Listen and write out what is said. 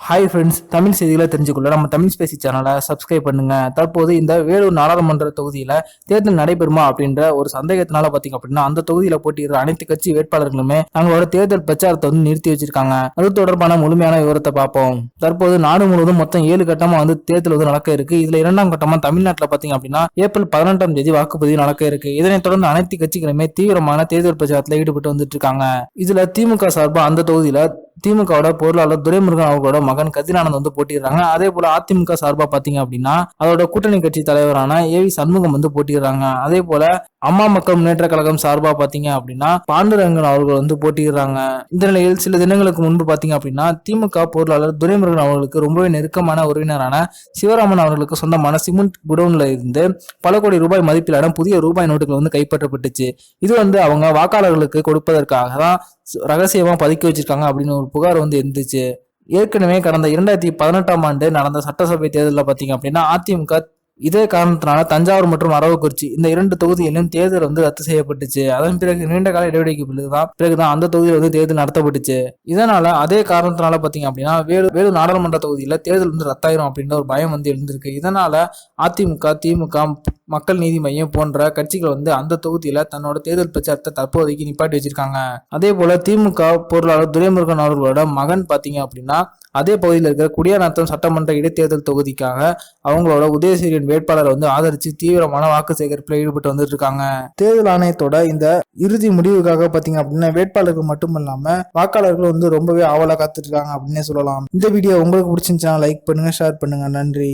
Hi friends Tamil செய்திகளை தெரிஞ்சுக்கொள்ள நம்ம Tamil Spacey சேனலை சப்ஸ்கிரைப் பண்ணுங்க. தற்போது இந்த வேலூர் நாடாளுமன்ற தொகுதியில் தேர்தல் நடைபெறுமா அப்படின்ற ஒரு சந்தேகத்தினால பார்த்தீங்க அப்படின்னா அந்த தொகுதியில் போட்டியிடுற அனைத்து கட்சி வேட்பாளர்களுமே தங்களோட தேர்தல் பிரச்சாரத்தை வந்து நிறுத்தி வச்சிருக்காங்க. அது தொடர்பான முழுமையான விவரத்தை பார்ப்போம். தற்போது நாடு முழுவதும் மொத்தம் ஏழு கட்டமாக வந்து தேர்தல் வந்து நடக்க இருக்கு. இதுல இரண்டாம் கட்டமாக தமிழ்நாட்டில் பார்த்தீங்க அப்படின்னா ஏப்ரல் பதினெட்டாம் தேதி வாக்குப்பதிவு நடக்க இருக்கு. இதனைத் தொடர்ந்து அனைத்து கட்சிகளுமே தீவிரமான தேர்தல் பிரச்சாரத்தில் ஈடுபட்டு வந்துட்டு இருக்காங்க. இதுல திமுக சார்பாக அந்த தொகுதியில் திமுகவோட பொருளாளர் துரைமுருகன் அவர்களோட மகன் கதிரானந்த் வந்து போட்டிடுறாங்க அதே போல அதிமுக சார்பா பாத்தீங்க அப்படின்னா அதோட கூட்டணி கட்சி தலைவரான ஏவி சண்முகம் வந்து போட்டிடுறாங்க அதே போல அம்மா மக்கள் முன்னேற்ற கழகம் சார்பா பாத்தீங்க அப்படின்னா பாண்டுரங்கன் அவர்கள் வந்து போட்டிடுறாங்க இந்த நிலையில் சில தினங்களுக்கு முன்பு பாத்தீங்க அப்படின்னா திமுக பொருளாளர் துரைமுருகன் அவர்களுக்கு ரொம்பவே நெருக்கமான உறவினரான சிவராமன் அவர்களுக்கு சொந்தமான சிமெண்ட் குடோன்ல இருந்து பல கோடி ரூபாய் மதிப்பிலான புதிய ரூபாய் நோட்டுகள் வந்து கைப்பற்றப்பட்டுச்சு. இது வந்து அவங்க வாக்காளர்களுக்கு கொடுப்பதற்காக தான் ரகசியமா பதுக்கி வச்சிருக்காங்க அப்படின்னு ஒரு புகார் வந்து இருந்துச்சு. ஏற்கனவே கடந்த இரண்டாயிரத்தி பதினெட்டாம் ஆண்டு நடந்த சட்டசபை தேர்தலில் பார்த்தீங்க அப்படின்னா அதிமுக இதே காரணத்தினால தஞ்சாவூர் மற்றும் அரவக்குறிச்சி இந்த இரண்டு தொகுதியிலும் தேர்தல் வந்து ரத்து செய்யப்பட்டுச்சு. அதன் பிறகு நீண்ட கால இடைவெளிக்கு பிறகுதான் பிறகுதான் அந்த தொகுதியில் வந்து தேர்தல் நடத்தப்பட்டுச்சு. இதனால அதே காரணத்தினால பாத்தீங்க அப்படின்னா வேலு வேலூர் நாடாளுமன்ற தொகுதியில தேர்தல் வந்து ரத்தாயிரும் அப்படின்ற ஒரு பயம் வந்து எழுந்திருக்கு. இதனால அதிமுக திமுக மக்கள் நீதி மையம் போன்ற கட்சிகள் வந்து அந்த தொகுதியில தன்னோட தேர்தல் பிரச்சாரத்தை தற்போதைக்கு நிப்பாட்டி வச்சிருக்காங்க. அதே போல திமுக பொருளாளர் துரைமுருகன் அவர்களோட மகன் பாத்தீங்க அப்படின்னா அதே பகுதியில் இருக்கிற குடியாநாத்தம் சட்டமன்ற இடைத்தேர்தல் தொகுதிக்காக அவங்களோட உதயசூரியன் வேட்பாளரை வந்து ஆதரிச்சு தீவிரமான வாக்கு சேகரிப்பில் ஈடுபட்டு வந்துட்டு இருக்காங்க தேர்தல் ஆணையத்தோட இந்த இறுதி முடிவுக்காக பாத்தீங்க அப்படின்னா வேட்பாளர்கள் மட்டும் இல்லாம வாக்காளர்கள் வந்து ரொம்பவே ஆவலா காத்துட்டு இருக்காங்க அப்படின்னே சொல்லலாம். இந்த வீடியோ உங்களுக்கு பிடிச்சிருந்துச்சுன்னா லைக் பண்ணுங்க ஷேர் பண்ணுங்க. நன்றி.